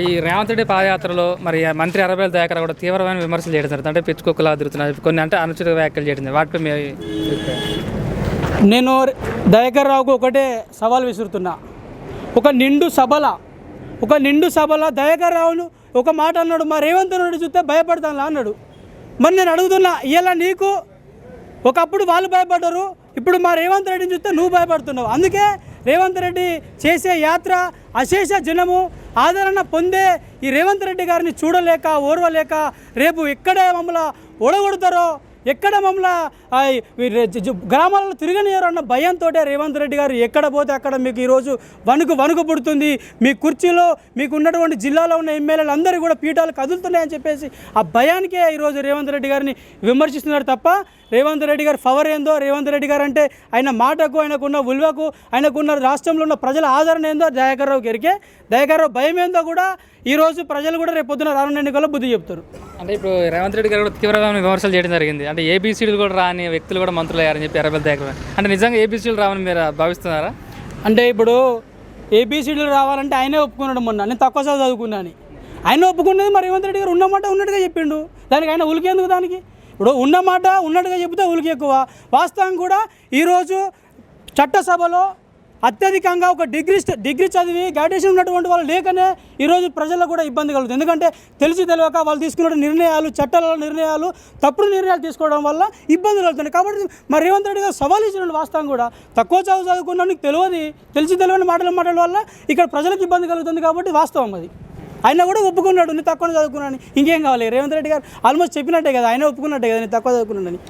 ఈ రేవంత్ రెడ్డి పాదయాత్రలో మరి మంత్రి అరవేల దయాకర్ కూడా తీవ్రమైన విమర్శలు చేయడం జరుగుతుంది. అంటే పిచ్చుకొక్కలా తిరుగుతున్నారు. కొన్ని అంటే అనుచిత వ్యాఖ్యలు చేయడం వాటిపై మీ నేను దయాకర్ రావుకు ఒకటే సవాల్ విసురుతున్నా. ఒక నిండు సభల ఒక నిండు సభల దయాకర్ రావును ఒక మాట అన్నాడు మా రేవంత్ రెడ్డి చూస్తే భయపడతాను అన్నాడు. మరి నేను అడుగుతున్నా ఇలా నీకు? ఒకప్పుడు వాళ్ళు భయపడ్డారు ఇప్పుడు మా రేవంత్ రెడ్డిని చూస్తే నువ్వు భయపడుతున్నావు. అందుకే రేవంత్ రెడ్డి చేసే యాత్ర అశేష జనము. ఆదరణ పొందే ఈ రేవంత్ రెడ్డి గారిని చూడలేక ఓర్వలేక రేపు ఎక్కడే మమ్మల్ని ఓడగొడతారో ఎక్కడ మమ్మల్ని గ్రామాలలో తిరగనియరు అన్న భయంతో రేవంత్ రెడ్డి గారు ఎక్కడ పోతే అక్కడ మీకు ఈరోజు వణుకు వణుకు పుడుతుంది. మీ కుర్చీలో మీకు ఉన్నటువంటి జిల్లాలో ఉన్న ఎమ్మెల్యేలు అందరూ కూడా పీఠాలు కదులుతున్నాయని చెప్పేసి ఆ భయానికే ఈరోజు రేవంత్ రెడ్డి గారిని విమర్శిస్తున్నారు తప్ప రేవంత్ రెడ్డి గారి పవర్ ఏందో రేవంత్ రెడ్డి గారు అంటే ఆయన మాటకు ఆయనకున్న విలువకు ఆయనకున్న రాష్ట్రంలో ఉన్న ప్రజల ఆదరణ ఏందో దయాకర్ రావు గారికి. దయాకర్ రావు భయం ఏందో కూడా ఈరోజు ప్రజలు కూడా రేపు పొద్దున రానున్న ఎన్నికల్లో బుద్ధి చెప్తారు. అంటే ఇప్పుడు రేవంత్ రెడ్డి గారు కూడా తీవ్రమైన విమర్శలు చేయడం జరిగింది. అంటే ఏబీసీలు కూడా రాని వ్యక్తులు కూడా మంత్రులు అయ్యారని చెప్పి అరవేల దగ్గర అంటే నిజంగా ఏబీసీలు రావని మీరు భావిస్తున్నారా? అంటే ఇప్పుడు ఏబీసీడీలు రావాలంటే ఆయనే ఒప్పుకున్నాడు మొన్న. నేను తక్కువ సార్ చదువుకున్నాను ఆయన ఒప్పుకున్నది మరి రేవంత్ రెడ్డి గారు ఉన్నమాట ఉన్నట్టుగా చెప్పిండు. దానికి ఆయన ఉలికేందుకు దానికి? ఇప్పుడు ఉన్నమాట ఉన్నట్టుగా చెబితే ఉలికి ఎక్కువ. వాస్తవం కూడా ఈరోజు చట్టసభలో అత్యధికంగా ఒక డిగ్రీ డిగ్రీ చదివి గ్రాడ్యుయేషన్ ఉన్నటువంటి వాళ్ళు లేకనే ఈరోజు ప్రజలకు కూడా ఇబ్బంది కలుగుతుంది. ఎందుకంటే తెలిసి తెలియక వాళ్ళు తీసుకున్న నిర్ణయాలు చట్టాల నిర్ణయాలు తప్పుడు నిర్ణయాలు తీసుకోవడం వల్ల ఇబ్బందులు కలుగుతున్నాయి. కాబట్టి మరి రేవంత్ రెడ్డి గారు సవాల్ ఇచ్చిన వాస్తవం కూడా తక్కువ చదువు చదువుకున్నా తెలియని తెలియదు తెలిసి తెలియని మాటలు మాటల వల్ల ఇక్కడ ప్రజలకు ఇబ్బంది కలుగుతుంది కాబట్టి వాస్తవం అది. ఆయన కూడా ఒప్పుకున్నాడు నేను తక్కువ చదువుకున్నాను ఇంకేం కావాలి? రేవంత్ రెడ్డి గారు ఆల్మోస్ట్ చెప్పినట్టే కదా ఆయన ఒప్పుకున్నట్టే కదా నేను తక్కువ చదువుకున్నానని.